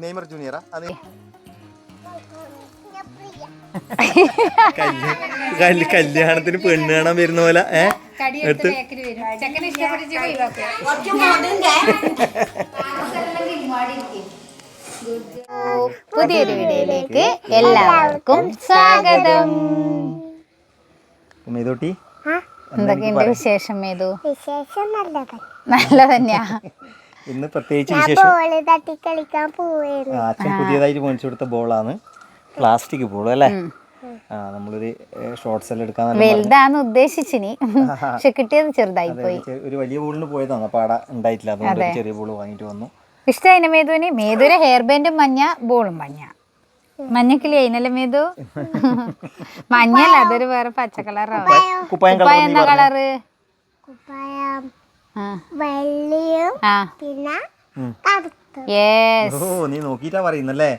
Neymar ജൂനിയറാ? അത് കല്യാണത്തിന് പെണ്ണ് കാണാൻ വരുന്ന പോലെ ഏ? എടുത്ത് പുതിയൊരു വീഡിയോയിലേക്ക് എല്ലാവർക്കും സ്വാഗതം. മേതോട്ടി? എന്തൊക്കെയുണ്ട് വിശേഷം മേതു? വിശേഷം നല്ല തന്നെയാ ഇന്ന് പ്രത്യേകിച്ച് വിശേഷം അച്ഛൻ പുതിയതായിട്ട് മേടിച്ചു കൊടുത്ത ബോളാണ് പ്ലാസ്റ്റിക് ബോൾ അല്ലേ? ആ നമ്മളൊരു ഷോർട്സ് എല്ലാം എടുക്കാൻ വലുതാന്ന് ഉദ്ദേശിച്ചിനി. പക്ഷെ കിട്ടിയത് ചെറുതായി പോയി. ഒരു വലിയ ബോളിന് പോയതാണ്. അപ്പൊ അവിടെ ഉണ്ടായിട്ടില്ല. അതുകൊണ്ട് ചെറിയ ബോൾ വാങ്ങിട്ട് വന്നു. ഇഷ്ടമായിന മേധുവിന് മേതുവിന് ഹെയർ ബാൻഡും മഞ്ഞ ബോളും മഞ്ഞ. മഞ്ഞക്കിളി അതിനല്ലേ മേധു മഞ്ഞല്ല അതൊരു വേറെ പച്ച കളറാണ് കുപ്പായം കുപ്പായ എന്താ കളറ് കുപ്പായം വെള്ളിയും പിന്നെ ഓ നീ നോക്കിട്ടാ പറയുന്നല്ലേ?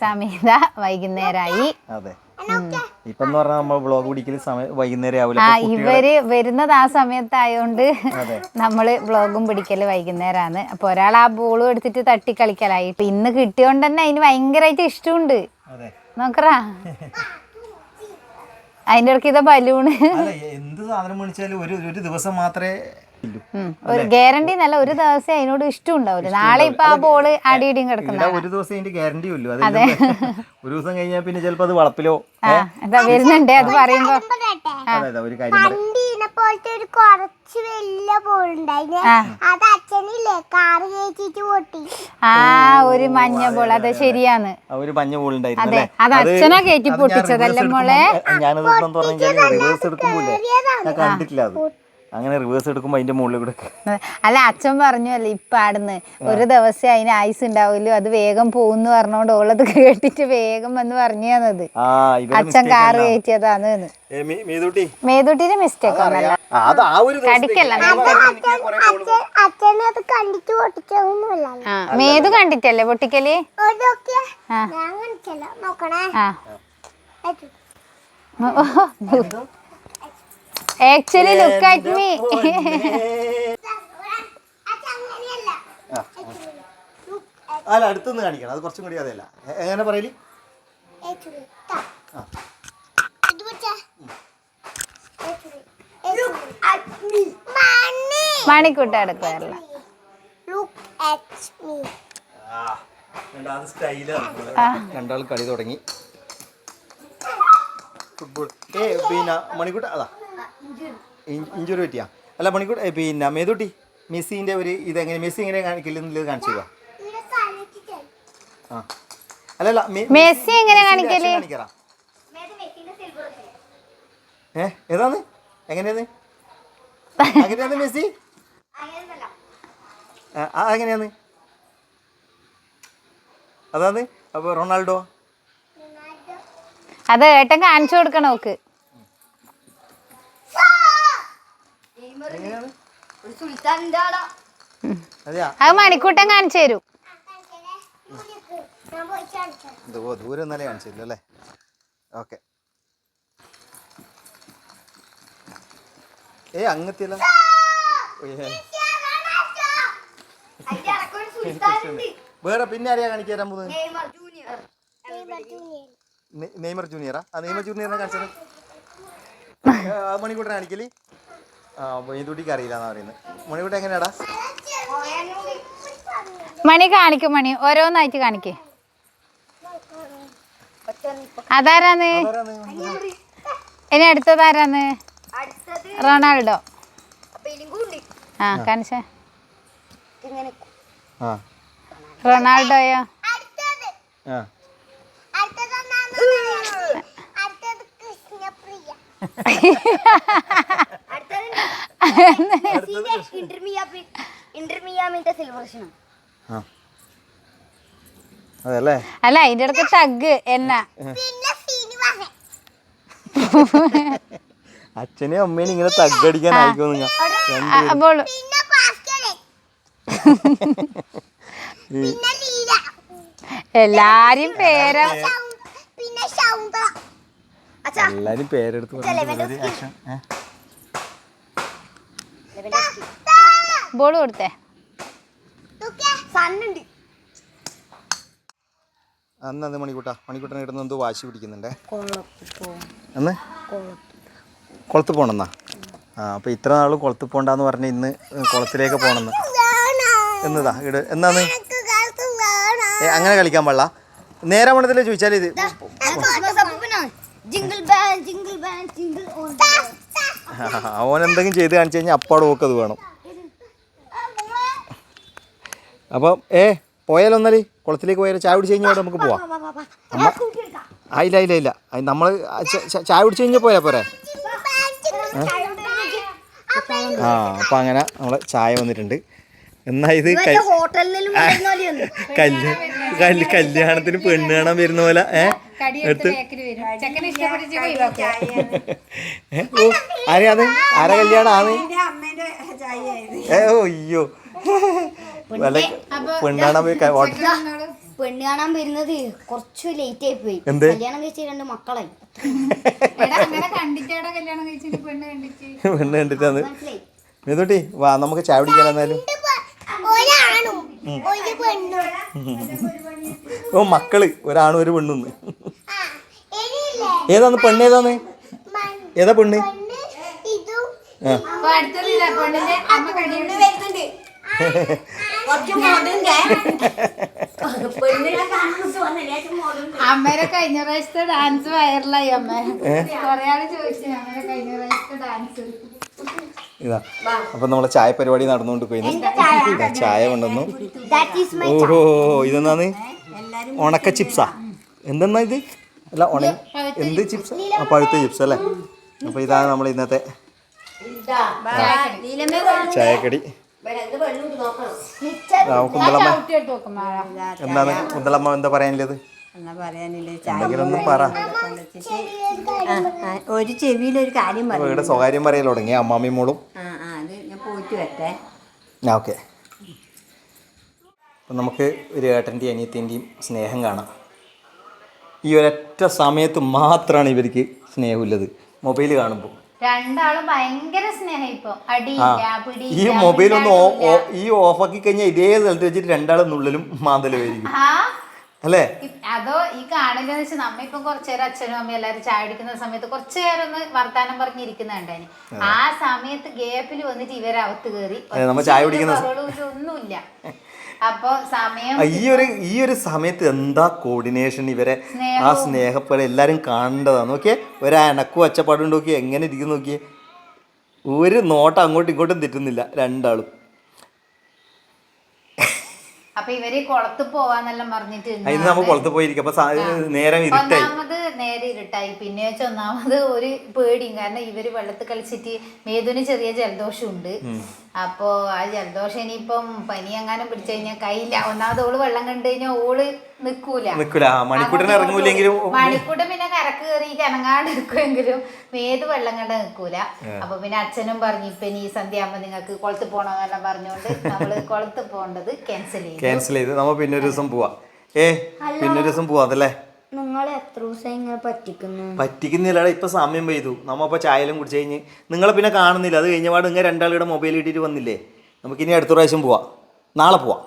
സമീത വൈകുന്നേരമായി അതെ. ഇപ്പൊ പറഞ്ഞാൽ നമ്മൾ ബ്ലോഗ് പിടിക്കൽ സമയം വൈകുന്നേരം ആവില്ല ആ ഇവർ വരുന്നത് ആ സമയത്തായോണ്ട് നമ്മൾ വ്ളോഗും പിടിക്കൽ വൈകുന്നേരമാണ് അപ്പൊ ഒരാൾ ആ ബോളും എടുത്തിട്ട് തട്ടി കളിക്കലായി ഇപ്പൊ ഇന്ന് കിട്ടിയോണ്ട് തന്നെ അതിന് ഭയങ്കരമായിട്ട് ഇഷ്ടമുണ്ട്. അതെ. നോക്കറാ. അതിന്റെ ഇടയ്ക്ക് ഇതാ ബലൂണ് എന്ത് സാധനം മേടിച്ചാലും ഒരു ഒരു ദിവസം മാത്രമേ ഒരു ഗ്യാരണ്ടി നല്ല ഒരു ദിവസം അതിനോട് ഇഷ്ടം ഉണ്ടാവില്ല നാളെ ഇപ്പൊ ആ ബോൾ അടിയിടിയും കിടക്കുന്ന ഒരു ദിവസം അതിന്റെ ഗ്യാരണ്ടി ഇല്ലു അതെ ഒരു ദിവസം കഴിഞ്ഞാൽ പിന്നെ ചിലപ്പോ അത് വളപ്പിലോ? ആ എന്താ വരുന്നുണ്ട് അത് പറയുമ്പോ. അതെ അതെ ഒരു കാര്യം പോലത്തെ ഒരു കുറച്ച് വലിയ ബോളുണ്ടായിന് അത് അച്ഛനില്ലേ? കാറ് കയറ്റിട്ട് പൊട്ടി. ആ ഒരു മഞ്ഞ ബോൾ അത് ശരിയാന്ന് ഒരു മഞ്ഞ ബോൾ ഉണ്ടായിരുന്നു അതെ. അത് അച്ഛനാ കയറ്റി പൊട്ടിച്ചതല്ലേ മോളെ? ഞാനത് റിവേഴ്സ് കണ്ടിട്ടില്ല അത്. അങ്ങനെ റിവേഴ്സ് എടുക്കുമ്പോ അതിന്റെ മുകളിൽ കൂടെ അല്ല അച്ഛൻ പറഞ്ഞു അല്ലേ ഇപ്പൊ ആടുന്ന്. ഒരു ദിവസം അതിന് ആയുസ് ഉണ്ടാവില്ലോ അത് വേഗം പോകുന്നു പറഞ്ഞോണ്ട് ഓളത് കേട്ടിട്ട് വേഗം വന്ന് പറഞ്ഞു തന്നത് ആ ഇവർ അച്ഛൻ കാറ് കയറ്റിയതാന്ന് മേതൂട്ടിന്റെ മിസ്റ്റേക്ക് ഒന്നല്ല. അത് ആ ഒരു ദിവസത്തേക്ക് അച്ഛൻ അച്ഛനത് കണ്ടിട്ട് പൊട്ടിച്ചൊന്നുമില്ല ആ മേതു കണ്ടിട്ടല്ലേ പൊട്ടിക്കൽ? ആ. ഞാൻ കാണിച്ചല്ല നോക്കണേ ആ ഏച്ചു. ആക്ച്വലി ലുക്ക് അറ്റ് മീ അല്ല അടുത്തുനിന്ന് കാണിക്കണം. അത് കുറച്ചും കൂടി അതെയല്ല എ- എങ്ങനെ പറയൽ. മണിക്കൂട്ട എടുക്കാറില്ല. രണ്ടാൾ കളി തുടങ്ങി. ഫുട്ബോൾ ഏ പിന്നെ മണിക്കൂട്ട അതാ. ഇഞ്ചുറി പറ്റിയാ? അല്ല പണിക്കൂട പിന്നെ മേതുട്ടി മെസ്സിന്റെ ഒരു ഇതെങ്ങനെ മെസ്സി എങ്ങനെ കാണിക്കില്ലെന്നുള്ളത് കാണിച്ചു. ആ. അല്ലല്ല മെസ്സി എങ്ങനെ കാണിക്കൽ? ഏ ഏതാന്ന്? എങ്ങനെയാന്ന്? എങ്ങനെയാന്ന് മെസ്സി? ആ, എങ്ങനെയാന്ന്? അതാന്ന്? അപ്പൊ റൊണാൾഡോ? അത് ഏട്ടൻ കാണിച്ചു കൊടുക്കണം നോക്ക് അത് മണിക്കൂട്ടൻ കാണിച്ചു തരും. ദൂരം ഇന്നലെ കാണിച്ചില്ല അല്ലേ? ഓക്കെ. ഏ അങ്ങത്തില്ല വേറെ പിന്നെ ആരെയാ കാണിക്കാൻ തരാൻ പോകുന്നത്? നെയ്മർ ജൂനിയറാ? ആ നെയ്മർ ജൂനിയറിനെ കാണിച്ചത് മണിക്കൂട്ടൻ കാണിക്കൽ? ആ മൊയ്തുട്ടിക്ക് അറിയില്ല എന്നാ പറയുന്നത് മണിക്കൂട്ടൻ എങ്ങനെയാടാ? മണി കാണിക്കും മണി. ഓരോന്നായിട്ട് കാണിക്കേ. അതാരാന്ന്? ഇനി അടുത്തത് ആരാന്ന്? റൊണാൾഡോ. ആ കാണിച്ച. ആ. റൊണാൾഡോയോ? അടുത്തത് ആ അടുത്തത് ഒന്നാമത് പറയാം. അടുത്തത് കൃഷ്ണപ്രിയ ഇന്റർമിയാമിന്റെ സെലിബ്രേഷനും ആ അതല്ലേ അല്ല അതിന്റെ അടുത്ത് തഗ് എന്നാ അച്ഛനെയും അമ്മേനും ഇങ്ങനെ തഗ് അടിക്കാൻ അപ്പോൾ എല്ലാരും പേര്. എല്ലാരും പേരെടുത്ത് ബോൾ കൊടുത്തേ. അന്ന് അത് മണിക്കൂട്ടാ. മണിക്കൂട്ടനെ ഇടുന്ന എന്തോ വാശി പിടിക്കുന്നുണ്ടേ. അന്ന്? കുളത്ത് പോകണമെന്നാ ആ അപ്പോൾ ഇത്ര നാൾ കുളത്ത് പോകണ്ടെന്ന് പറഞ്ഞ് ഇന്ന് കുളത്തിലേക്ക് പോകണമെന്ന് എന്നതാ? ഇട് എന്നാന്ന്? ഏ അങ്ങനെ കളിക്കാൻ പാടില്ല. നേരെ മണത്തിൽ ചോദിച്ചാൽ ഇത്. Jingle bell jingle bell jingle അവൻ എന്തെങ്കിലും ചെയ്ത് കാണിച്ചു കഴിഞ്ഞാൽ അപ്പാട് ഓക്കത് വേണം. അപ്പം ഏ പോയാലോ എന്നാലേ? കുളത്തിലേക്ക് പോയാലോ? ചായ കുടിച്ച് കഴിഞ്ഞാൽ നമുക്ക് പോവാം. അമ്മ ആ ഇല്ല ഇല്ല ഇല്ല. നമ്മൾ ചായ കുടിച്ച് കഴിഞ്ഞാൽ പോയാൽ പോരെ? ആ അപ്പം അങ്ങനെ നമ്മൾ ചായ വന്നിട്ടുണ്ട്. എന്നാ ഇത് കല്യാണത്തിന് പെണ്ണ് കാണാൻ വരുന്ന പോലെ ഏഹ്? ഓ ആരെയാണ് ആരെ കല്യാണാണ്? കല്യാണം ആണ് ഏ ഓ അയ്യോ. വല്ല പെണ്ണ് കാണാൻ പോയി പെണ്ണ് കാണാൻ വരുന്നത്. കുറച്ച് ലേറ്റ് ആയി പോയി. എന്ത്? കല്യാണം കഴിച്ച രണ്ട് മക്കളായി. പെണ്ണ് കണ്ടിട്ട്? പെണ്ണ് കണ്ടിട്ടാന്ന് മനസ്സിലായി. മേതോട്ടി വാ നമുക്ക് ചായ പിടിക്കാൻ എന്നാലും ഓ മക്കൾ. ഒരാണും ഒരു പെണ്ണുന്ന് ഏതാന്ന് പെണ്ണ് ഏതാന്ന് ഏതാ പെണ്ണ്? അമ്മേരെ കഴിഞ്ഞ പ്രാവശ്യത്തെ ഡാൻസ് വൈറലായി അമ്മ. കൊറേ ആൾ ചോദിച്ചു അമ്മേരെ കഴിഞ്ഞ പ്രാവശ്യത്തെ ഡാൻസ് ഇതാ. അപ്പം നമ്മളെ ചായ പരിപാടി നടന്നുകൊണ്ട് പോയി. ഇതാ ചായ കൊണ്ടുവന്നു. ഓഹോ ഇതെന്നാന്ന് ഉണക്ക ചിപ്സാ. എന്തെന്നാ ഇത്? അല്ല ഉണ എന്ത് ചിപ്സ്. ആ പഴുത്ത ചിപ്സ് അല്ലേ? അപ്പോൾ ഇതാണ് നമ്മൾ ഇന്നത്തെ ചായക്കടി. കുന്തളമ്മ. എന്താണ്? കുന്തളമ്മ എന്താ പറയാനുള്ളത്? എന്നാ പറയാനില്ലേ? എന്തെങ്കിലും ഒന്നും പറ. ഒരു ചെവിയിലൊരു കാര്യം പറയും. ഇവിടെ സ്വകാര്യം പറയൽ തുടങ്ങി. അമ്മാമ്മയും മോളും. ആ ആ അത് ഞാൻ പോയിട്ട് വരട്ടെ. ആ ഓക്കെ. അപ്പം നമുക്ക് ഒരു ഏട്ടന്റെയും അനിയത്തിന്റെയും സ്നേഹം കാണാം. ഈ ഒരൊറ്റ സമയത്ത് മാത്രമാണ് ഇവർക്ക് സ്നേഹമില്ലത് മൊബൈൽ കാണുമ്പോൾ രണ്ടാളും ഭയങ്കര സ്നേഹം ഇപ്പൊ. അടിയില്ല പിടി ഈ മൊബൈൽ ഒന്ന് ഓ- ഓ- ഈ ഓഫാക്കി കഴിഞ്ഞാൽ ഇതേ സ്ഥലത്ത് വെച്ചിട്ട് രണ്ടാളും നുള്ളിലും മാന്തലുമായിരിക്കും ആ? അല്ലേ? അതോ ഈ കാണുന്ന വെച്ചാൽ നമ്മ ഇപ്പം കുറച്ചു നേരം അച്ഛനും അമ്മയും എല്ലാരും ചായ കുടിക്കുന്ന സമയത്ത് കുറച്ചു നേരം ഒന്ന് വർത്താനം പറഞ്ഞിരിക്കുന്നുണ്ട് ആ സമയത്ത് ഗ്യാപ്പിൽ വന്നിട്ട് ഇവരകത്ത് കയറി ഒന്നുമില്ല. അപ്പൊ സമയം ഈ ഒരു ഈ ഒരു സമയത്ത് എന്താ കോർഡിനേഷൻ ഇവരെ? ആ സ്നേഹപ്പെടെ എല്ലാരും കാണേണ്ടതാണ് നോക്കിയേ ഒരു അനക്കും ഒച്ചപ്പാടും നോക്കിയേ? എങ്ങനെ ഇരിക്കുന്നു നോക്കിയേ? ഒരു നോട്ടം അങ്ങോട്ടും ഇങ്ങോട്ടും തെറ്റുന്നില്ല. രണ്ടാളും. അപ്പൊ ഇവർ കുളത്ത് പോവാന്നെല്ലാം പറഞ്ഞിട്ട് ഇന്ന് നമ്മൾ കുളത്ത് പോയിരിക്കും. അപ്പൊ നേരം ഇരുട്ടായി. ഒന്നാമത് നേരെ ഇരുട്ടായി. പിന്നെ വെച്ചാൽ ഒന്നാമത് ഒരു പേടിയും. കാരണം ഇവർ വെള്ളത്തിൽ കളിച്ചിട്ട് മേതുവിന് ചെറിയ ജലദോഷം ഉണ്ട് അപ്പോ ആ ജലദോഷം ഇനിയിപ്പം പനി എങ്ങാനും പിടിച്ചു കഴിഞ്ഞാൽ കയ്യില്ല. ഒന്നാമത് ഓൾ വെള്ളം കണ്ടു കഴിഞ്ഞാൽ ഓൾ നിൽക്കൂല നിൽക്കൂല ആ, ഇറങ്ങൂലെങ്കിലും മണിക്കൂട്ടം പിന്നെ കരക്ക് കയറി കനങ്ങാണ്ട് നിൽക്കുമെങ്കിലും ഏത് വെള്ളം കണ്ട നിൽക്കൂല അപ്പൊ പിന്നെ അച്ഛനും പറഞ്ഞു ഇപ്പൊ ഇനി ഈ സന്ധ്യ ആകുമ്പോ നിങ്ങൾക്ക് കുളത്ത് പോണെന്നെല്ലാം പറഞ്ഞുകൊണ്ട് നമ്മൾ കുളത്ത് പോകേണ്ടത് ക്യാൻസൽ ചെയ്തു. ക്യാൻസൽ ചെയ്ത്. നമ്മ പിന്നെ ഒരു ദിവസം പോവാ. ഏ പിന്നെ ഒരു ദിവസം പോവാ അതല്ലേ? എത്ര ഇങ്ങനെ പറ്റിക്കുന്നു? പറ്റിക്കുന്നില്ല ഇപ്പൊ സമയം പെയ്തു. നമ്മ ഇപ്പൊ ചായലും കുടിച്ചു കഴിഞ്ഞ് നിങ്ങളെ പിന്നെ കാണുന്നില്ല. അത് കഴിഞ്ഞ പാട് നിങ്ങൾ രണ്ടാളുടെ മൊബൈൽ ഇട്ടിട്ട് വന്നില്ലേ? നമുക്ക് ഇനി അടുത്ത പ്രാവശ്യം പോവാം. നാളെ പോവാം.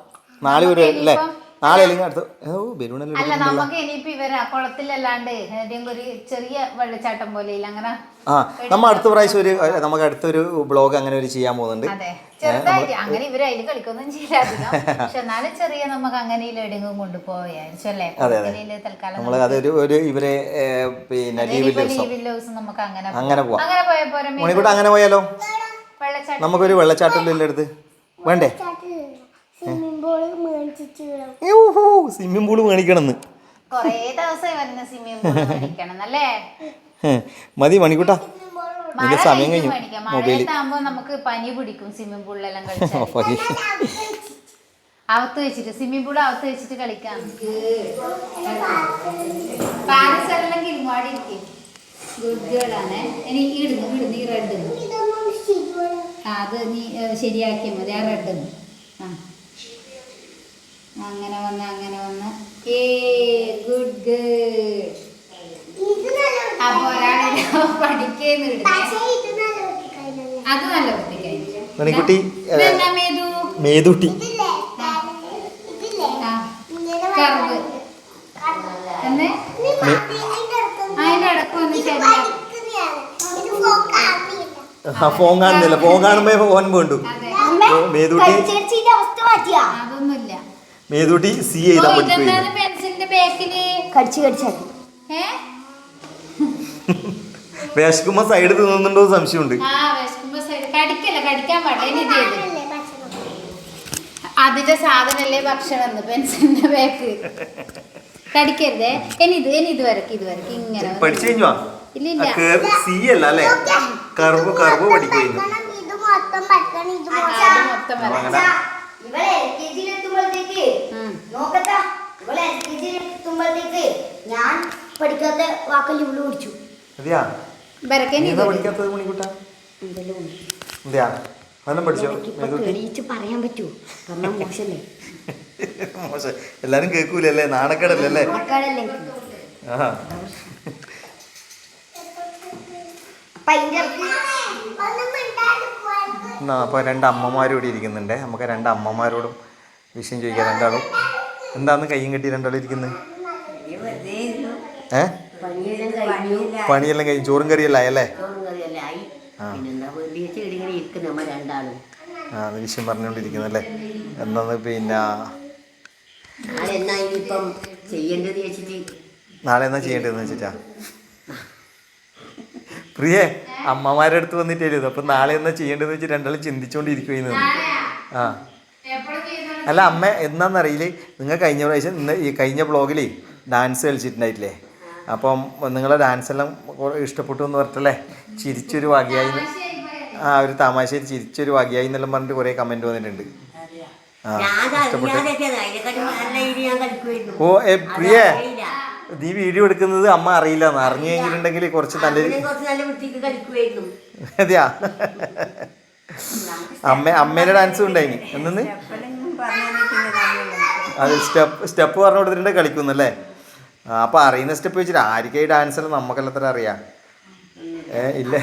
നാളെ ഒരു അല്ലേ? നാളെ അല്ലെങ്കിൽ അടുത്ത ഓ ബലൂണെല്ലാം അല്ല നമുക്ക് ഇനിയിപ്പോ ഇവരാ കുളത്തിലല്ലാണ്ട് ഏതെങ്കിലും ഒരു ചെറിയ വെള്ളച്ചാട്ടം പോലെ ഇല്ല അങ്ങനെ ആ നമ്മ അടുത്ത പ്രാവശ്യം ഒരു നമുക്ക് അടുത്തൊരു ബ്ലോഗ് അങ്ങനെ ഒരു ചെയ്യാൻ പോകുന്നുണ്ട്. അതെ. ചെറുതായിട്ട്. അങ്ങനെ ഇവർ അതിൽ കളിക്കൊന്നും ചെയ്യില്ല അധികം. പക്ഷെ എന്നാലും ചെറിയ നമുക്ക് അങ്ങനെ എവിടെയെങ്കിലും തൽക്കാലം നമ്മൾ അതൊരു ഒരു ഇവരെ ഏ, പിന്നെ ലീവിൽ ദിവസം. ലീവില്ല ദിവസം നമുക്ക് അങ്ങനെ അങ്ങനെ പോവാം. അങ്ങനെ പോയ പോരെ മണിക്കൂട്ട് അങ്ങനെ പോയാലോ? വെള്ളച്ചാട്ടം. നമുക്കൊരു വെള്ളച്ചാട്ടം അടുത്ത്. വേണ്ടേ? സ്വിമ്മിംഗ് പൂൾ മേടിക്കണമെന്ന്. കൊറേ ദിവസമായി വരുന്ന സ്വിമ്മിംഗ് പൂൾ മേടിക്കണം അല്ലേ ഹേ, മതി മണിക്കൂട്ടാ. നിന്റെ സമയം കഴിഞ്ഞ് മൊബൈൽ നമുക്ക് പനി പിടിക്കും സ്വിമ്മിംഗ് പൂളിലെല്ലാം ഓഫാക്കി അവത്ത് വെച്ചിട്ട് സ്വിമ്മിംഗ് പൂൾ അകത്ത് വെച്ചിട്ട് കളിക്കാം. പാരൻസ് എല്ലാം കിരുമാടി ഇരിക്കും. ഗുഡ് ഗേൾ ആണ്. ഇനി ഇടുന്നു ഇടുന്നു ഈ റെഡ് ആ അത് നീ ശരിയാക്കിയാൽ മതി. ആ റെഡ് ആ. അങ്ങനെ വന്ന് അങ്ങനെ വന്ന്. ഏ ഗുഡ് ഗേൾ അപ്പൊ ഒരാളെ പഠിക്കേന്ന് അത് നല്ല മണിക്കുട്ടി മേതുട്ടി. ഫോൺ കാണില്ല ആ ഫോൺ കാണുന്നില്ല. ഫോൺ കാണുമ്പോ ഫോൺ വേണ്ടു. മേതൂട്ടി. അതൊന്നുമില്ല. മേതൂട്ടി സി ഇതാ എഴുതാൻ പഠിക്കുകയാണ് ഇതെന്താണ് പെൻസിലിന്റെ ബാക്കിൽ കടിച്ചു കടിച്ചാക്കി വിശക്കുമ്പോ സൈഡ് തിന്നുന്നുണ്ടോ സംശയമുണ്ട്. ആ വിശക്കുമ്പോ സൈഡ് കടിക്കല്ല? കടിക്കാൻ പാടില്ല. ഇനി ഇത് ചെയ്ത് അതിന്റെ സാധനല്ലേ ഭക്ഷണം പെൻസിലിന്റെ ബാക്ക് കടിക്കരുതേ. ഇനി ഇത് ഇനി ഇത് വരക്ക് ഇത് വരക്ക്. ഇങ്ങനെ പഠിച്ചു കഴിഞ്ഞോ? ഇല്ല ഇല്ല സി അല്ല അല്ലേ? കർവ് കർവ് പഠിക്കുകയും ഇത് മൊത്തം മൊത്തം വരക്ക് അങ്ങനെ ഇവളെ എൽ കെ ജിയിൽ എത്തുമ്പോഴത്തേക്ക് ഉം. നോക്കട്ടാ ഇവളെ എൽ കെ ജിയിൽ എത്തുമ്പോഴത്തേക്ക് ഞാൻ ഇവൾ പഠിച്ചു അതെയാ? വരക്ക് നീ ഇനി എന്താ ഇത് പഠിക്കാത്തത് മണിക്കൂട്ടാ അതെയാ? അതെല്ലാം പഠിച്ചോ? മേതൂട്ടി എണീച്ച് പറയാൻ പറ്റുമോ പറഞ്ഞാൽ മോശല്ലേ? മോശം. എല്ലാരും കേൾക്കൂലല്ലേ നാണക്കേടല്ലേ ആ. എന്നാ അപ്പോൾ രണ്ട് അമ്മമാരും ഇവിടെ ഇരിക്കുന്നുണ്ട്. നമുക്ക് രണ്ടമ്മമാരോടും വിഷയം ചോദിക്കാം. രണ്ടാളും. എന്താന്ന് കയ്യും കെട്ടി രണ്ടാളും ഇരിക്കുന്നത് ഏഹ് പണിയെല്ലാം കഴിഞ്ഞു. ചോറും കറിയെല്ലാം ആയി. ആ. നിമിഷം പറഞ്ഞോണ്ടിരിക്കുന്നല്ലേ വിഷയം പറഞ്ഞുകൊണ്ടിരിക്കുന്നല്ലേ എന്താന്ന് പിന്നെ നാളെ എന്നാ ചെയ്യേണ്ടതെന്ന് വെച്ചിട്ടാ? പ്രിയേ അമ്മമാരുടെ അടുത്ത് വന്നിട്ടേ അപ്പൊ നാളെ എന്നാ ചെയ്യേണ്ടതെന്ന് വെച്ച് രണ്ടാളും ചിന്തിച്ചോണ്ടിരിക്കുന്നു ആ. അല്ല അമ്മ എന്നാന്നറിയില്ലേ? നിങ്ങൾ കഴിഞ്ഞ പ്രാവശ്യം ഇന്ന് ഈ കഴിഞ്ഞ ബ്ലോഗിലേ ഡാൻസ് കളിച്ചിട്ടുണ്ടായിട്ടില്ലേ? അപ്പം നിങ്ങളെ ഡാൻസ് എല്ലാം ഇഷ്ടപ്പെട്ടു എന്ന് പറഞ്ഞിട്ടല്ലേ? ചിരിച്ചൊരു വകയായി ആ ഒരു തമാശയിൽ ചിരിച്ചൊരു വകയായി എന്നെല്ലാം പറഞ്ഞിട്ട് കുറേ കമന്റ് വന്നിട്ടുണ്ട്. ആ ഇഷ്ടപ്പെട്ടു. ഓ ഏ പ്രിയേ നീ വീഡിയോ എടുക്കുന്നത് അമ്മ അറിയില്ല. എന്ന് അറിഞ്ഞു കഴിഞ്ഞിട്ടുണ്ടെങ്കിൽ കുറച്ച് നല്ല അതെയാ? അമ്മ അമ്മേന്റെ ഡാൻസ് ഉണ്ടായിനി. എന്നു. അത് സ്റ്റെപ്പ് സ്റ്റെപ്പ് പറഞ്ഞു കൊടുത്തിട്ടുണ്ട് കളിക്കുന്നല്ലേ അപ്പൊ അറിയുന്ന സ്റ്റെപ്പ് വെച്ചിട്ട് ആർക്കായി ഡാൻസ് എല്ലാം നമുക്കെല്ലാം എത്ര അറിയാം? ഏ ഇല്ല.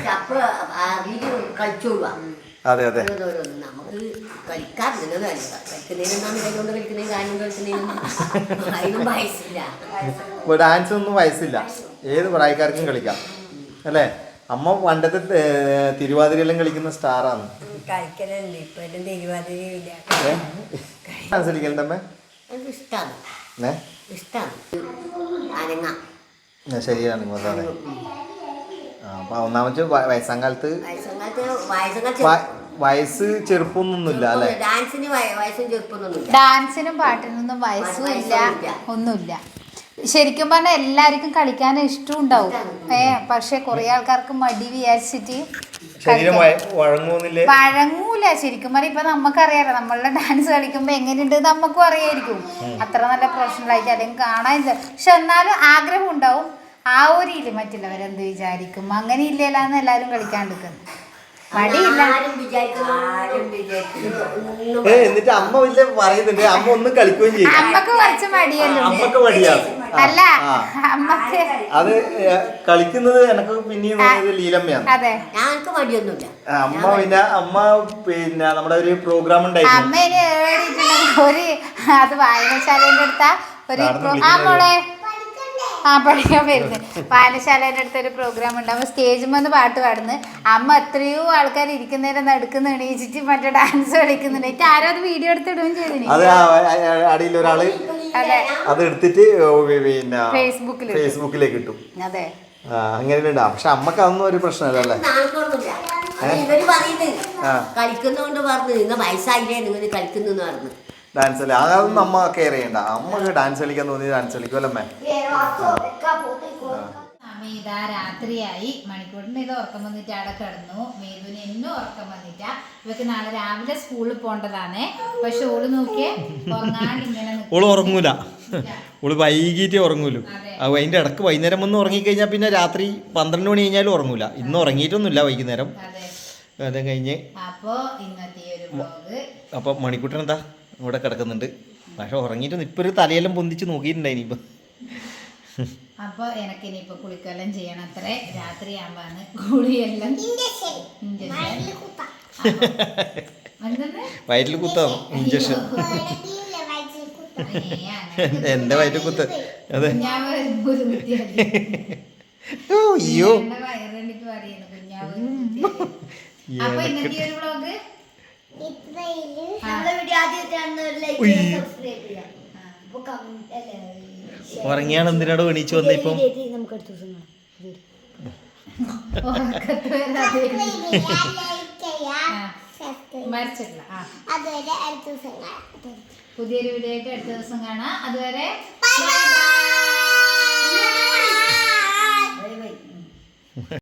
അതെ അതെ. ഡാൻസ് ഒന്നും വയസ്സില്ല. ഏത് പ്രായക്കാർക്കും കളിക്കാം. അല്ലേ? അമ്മ പണ്ടത്തെ തിരുവാതിരയെല്ലാം കളിക്കുന്ന സ്റ്റാറാണ് കളിക്കലുണ്ട് ഇപ്പൊ തിരുവാതിരയില്ല ഡാൻസ് കളിക്കലുണ്ടമ്മേ? ഇഷ്ടമാണ് ഇഷ്ടമാണ് ശരിയാണ് മസാല ആ അപ്പൊ ഒന്നാമത്തെ വ- വയസ്സാം കാലത്ത് വയസ്സ് ചെറുപ്പമൊന്നുമില്ല അല്ലെ? ഡാൻസിന് വയസ്സും ചെറുപ്പൊന്നുമില്ല ഡാൻസിനും പാട്ടിനൊന്നും വയസ്സും ഇല്ല. ഒന്നുമില്ല. ശരിക്കും പറഞ്ഞാൽ എല്ലാവർക്കും കളിക്കാൻ ഇഷ്ടം ഉണ്ടാവും ഏ പക്ഷെ കുറെ ആൾക്കാർക്ക് മടി വിചാരിച്ചിട്ട് വഴങ്ങൂല. ശരിക്കും പറഞ്ഞാൽ ഇപ്പൊ നമുക്കറിയാലോ നമ്മളുടെ ഡാൻസ് കളിക്കുമ്പോ എങ്ങനെയുണ്ട് നമുക്കും അറിയായിരിക്കും. അത്ര നല്ല പ്രൊഫഷണൽ ആയിട്ട് അല്ലെങ്കിൽ കാണാനില്ല. പക്ഷെ എന്നാലും ആഗ്രഹം ഉണ്ടാവും. ആ ഒരു ഇല്ല മറ്റുള്ളവരെന്ത് വിചാരിക്കും? അങ്ങനെ ഇല്ലല്ലാന്ന് എല്ലാരും കളിക്കാണ്ടിരിക്കുന്നു. ഏ എന്നിട്ട് അമ്മ വലിയ പറയുന്നുണ്ട്. അമ്മ ഒന്നും കളിക്കുകയും ചെയ്യും അമ്മയ്ക്ക് കുറച്ച് മടിയല്ലോ അമ്മയ്ക്ക് മടിയാണ് അല്ല. അമ്മയ്ക്ക് അത് കളിക്കുന്നത് എനക്ക് പിന്നെ തോന്നിയത് ലീലമ്മയാണ്. ഞങ്ങൾക്ക് മടിയൊന്നുമില്ല. അമ്മ പിന്നെ അമ്മ പിന്നെ നമ്മുടെ ഒരു പ്രോഗ്രാം ഉണ്ടായിരുന്നു. അമ്മ ഒരു അത് വായനശാലയുടെ അടുത്ത ഒരു ആ മോളെ. ആ പഠിക്കാൻ വരുന്നത്. പാലശാലേന്റെ അടുത്ത് ഒരു പ്രോഗ്രാം ഉണ്ട് സ്റ്റേജിൽ വന്ന് പാട്ട് പാടുന്നു. അമ്മ എത്രയോ ആൾക്കാർ ഇരിക്കുന്നേരം നടക്കുന്ന എണീച്ചിട്ട് മറ്റേ ഡാൻസ് കളിക്കുന്നുണ്ട്. എനിക്ക് ആരും അത് വീഡിയോ എടുത്തിടുകയും ചെയ്തിട്ടുണ്ട് അത് ആ, ആ, അടിയിൽ ഒരാൾ അതെ. അത് എടുത്തിട്ട് പിന്നെ ഫേസ്ബുക്കിൽ ഫേസ്ബുക്കിലേക്ക് ഇട്ടു. അതെ. ആ അങ്ങനെ പക്ഷെ അമ്മയ്ക്ക് അതൊന്നും ഒരു പ്രശ്നമല്ല അത് ഇവർ പറയുന്നത്. കളിക്കുന്നോണ്ട് പറഞ്ഞു നിങ്ങൾ വയസ്സായില്ലേ നിങ്ങൾ കളിക്കുന്നു പറഞ്ഞു. ഡാൻസ് കളി. അതൊന്നും അമ്മ കെയർ ചെയ്യണ്ട. അമ്മയ്ക്ക് ഡാൻസ് കളിക്കാൻ തോന്നി ഡാൻസ് കളിക്കുമല്ലേ അമ്മേ? ഇതാ രാത്രിയായി. മണിക്കൂറിന് ഇത് ഉറക്കം വന്നിട്ട് അവിടെ കിടന്നു. മേതുവിന് എന്നും ഉറക്കം വന്നിട്ട. ഇവക്ക് നാളെ രാവിലെ സ്കൂളിൽ പോണ്ടതാണേ. പക്ഷെ ഓൾ നോക്കിയേ ഉറങ്ങാണ്ട് ഇങ്ങനെ. ഓൾ ഉറങ്ങൂല. ഓൾ വൈകിട്ടേ ഉറങ്ങൂലു. അത്. അതിന്റെ ഇടയ്ക്ക് വൈകുന്നേരം വന്ന് ഉറങ്ങിക്കഴിഞ്ഞാൽ പിന്നെ രാത്രി പന്ത്രണ്ട് മണി കഴിഞ്ഞാലും ഉറങ്ങൂല. ഇന്ന് ഉറങ്ങിയിട്ടൊന്നുമില്ല വൈകുന്നേരം. അതെ. കഴിഞ്ഞ് അപ്പോ ഇന്നത്തെ ഒരു അപ്പൊ മണിക്കൂട്ടൻ എന്താ? ഇവിടെ കിടക്കുന്നുണ്ട്. പക്ഷെ ഉറങ്ങിയിട്ട് ഇപ്പൊ ഒരു തലയെല്ലാം പൊന്തിച്ച് നോക്കിയിട്ടുണ്ടായി ഇനിയിപ്പോ. അപ്പൊ എനിക്ക് ഇനിയിപ്പോ കുളിക്കെല്ലാം ചെയ്യണം അത്രേ രാത്രിയാകുമ്പോന്ന് കുളിയെല്ലാം വയറ്റിൽ കുത്താം. ഇഞ്ചക്ഷൻ. എന്റെ വയറ്റിൽ കുത്ത അതെ. അയ്യോ. അപ്പൊ ഇന്നത്തെ ഒരു വ്ളോഗ് ഉറങ്ങിയാണ് എന്തിനാടോ എണീച്ചു വന്ന ഇപ്പം? പുതിയൊരു വീഡിയോ ആയിട്ട് അടുത്ത ദിവസം കാണാം. അതുവരെ